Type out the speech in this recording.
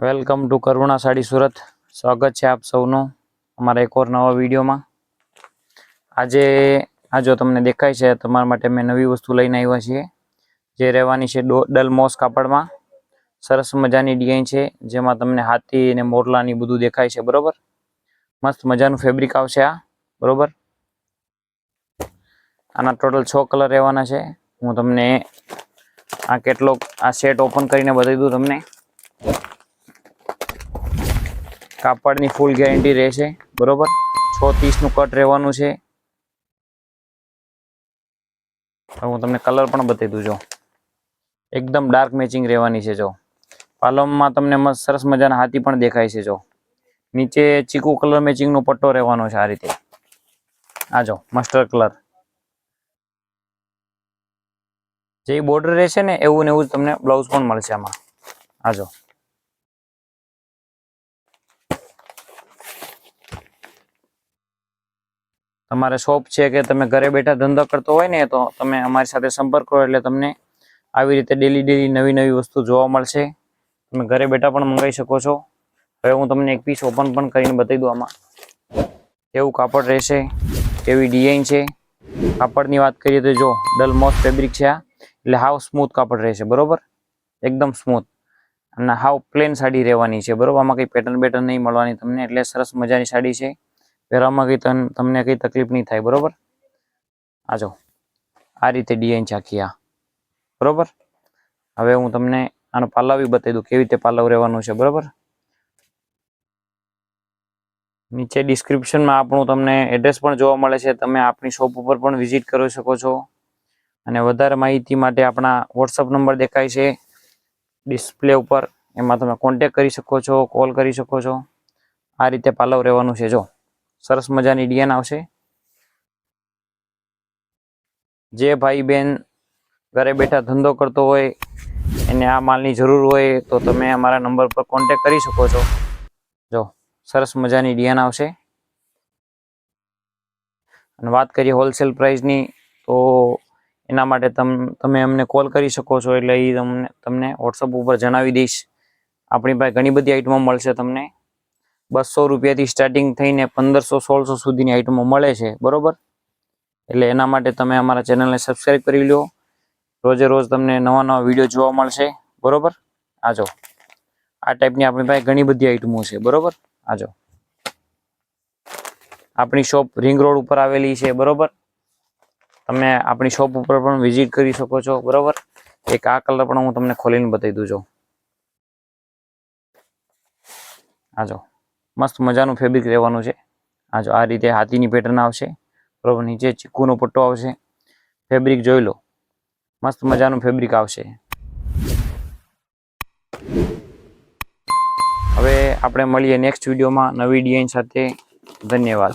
Welcome to Karuna sari Surat. સ્વાગત છે આપ સૌનું અમારા એક ઓર નવા વિડીયોમાં. આજે, આ જો તમને દેખાય છે, તમારા માટે મેં નવી વસ્તુ લઈને આવ્યા છીએ. જે રહેવાની છે ડો- ડલ મોસ કાપડમાં. સરસ મજાની ડિઝાઇન છે, જેમાં તમને હાથી અને મોરલાની બધું દેખાય છે, બરોબર? મસ્ત મજાનું ફેબ્રિક આવશે આ, બરોબર? આના ટોટલ છ કલર રહેવાના છે. હું તમને આ કેટલોક, આ સેટ ઓપન કરીને બતાવી દઉં તમને. કાપડની ફૂલ ગેરંટી રહેશે, બરોબર? છ ત્રીસનું કટ રહેવાનું છે. હું તમને કલર પણ બતાવી દઉં, જો. એકદમ ડાર્ક મેચિંગ રહેવાની છે, જો. પાલમમાં તમને મસ્ત સરસ મજાના હાથી પણ દેખાય છે, જો. નીચે ચીકુ કલર મેચિંગનો પટ્ટો રહેવાનો છે આ રીતે. આ જો મસ્ટર્ડ કલર જે બોર્ડર રહેશે ને, એવું ને એવું જ તમને બ્લાઉઝ પણ મળશે આમાં. આ જો. તમારે શોપ છે કે તમે ઘરે બેઠા ધંધો કરતો હોય ને, તો તમે અમારી સાથે સંપર્ક કરો એટલે તમને આવી રીતે ડેલી ડેલી નવી નવી વસ્તુ જોવા મળશે. તમે ઘરે બેઠા પણ મંગાવી શકો છો. હવે હું તમને એક પીસ ઓપન પણ કરીને બતાવી દઉં આમાં. કેવું કાપડ રહેશે, કેવી ડિઝાઇન છે. કાપડની વાત કરીએ તો જો, ડલ મોસ ફેબ્રિક છે આ. એટલે હાવ સ્મૂથ કાપડ રહેશે, બરોબર? એકદમ સ્મૂથ અને હાવ પ્લેન સાડી રહેવાની છે, બરોબર? આમાં કંઈ પેટર્ન બેટર્ન નહીં મળવાની તમને, એટલે સરસ મજાની સાડી છે. પહેરવામાં કંઈ તમને કંઈ તકલીફ નહીં થાય, બરાબર? આ જો, આ રીતે ડિઝાઇન છે આ, બરાબર? હવે હું તમને આનો પાલવ બતાવી દઉં, કેવી રીતે પાલવ રહેવાનું છે, બરાબર? નીચે ડિસ્ક્રિપ્શનમાં આપણું તમને એડ્રેસ પણ જોવા મળે છે, તમે આપણી શોપ ઉપર પણ વિઝિટ કરી શકો છો. અને વધારે માહિતી માટે આપણા વોટ્સઅપ નંબર દેખાય છે, ડિસ્પ્લે ઉપર, એમાં તમે કોન્ટેક કરી શકો છો, કોલ કરી શકો છો. આ રીતે પાલવ રહેવાનું છે, જો. સરસ મજાની ડિઝાઇન આવશે. જે ભાઈ બેન ઘરે બેઠા ધંધો કરતો હોય, એને આ માલની જરૂર હોય, તો તમે અમારા નંબર પર કોન્ટેક કરી શકો છો. જો, સરસ મજાની ડિઝાઇન આવશે. અને વાત કરીએ હોલસેલ પ્રાઇસની તો એના માટે તમે અમને કોલ કરી શકો છો, એટલે એ તમને તમને વોટ્સઅપ ઉપર જણાવી દઈશ. આપણી પાસે ઘણી બધી આઈટમો મળશે તમને. બસો રૂપિયાથી સ્ટાર્ટિંગ થઈને પંદરસો, સોળસો સુધીની આઈટમો મળે છે, બરોબર? એટલે એના માટે તમે અમારા ચેનલને સબસ્ક્રાઈબ કરી લો રોજે રોજ તમને નવા નવા વીડિયો જોવા મળશે, બરોબર? આજો. આ ટાઈપની આપણી પાસે ઘણી બધી આઈટમો છે, બરોબર? આજો. આપણી શોપ રિંગ રોડ ઉપર આવેલી છે, બરોબર? તમે આપણી શોપ ઉપર પણ વિઝિટ કરી શકો છો, બરોબર? એક આ કલર પણ હું તમને ખોલીને બતાવી દઉં છું આજો. મસ્ત મજાનું ફેબ્રિક રહેવાનું છે. આજો આ રીતે હાથીની પેટર્ન આવશે. બરોબર, નીચે ચીકુનો પટ્ટો આવશે. ફેબ્રિક જોઈ લો. મસ્ત મજાનું ફેબ્રિક આવશે. હવે આપણે મળીએ નેક્સ્ટ વિડીયોમાં નવી ડિઝાઇન સાથે. ધન્યવાદ.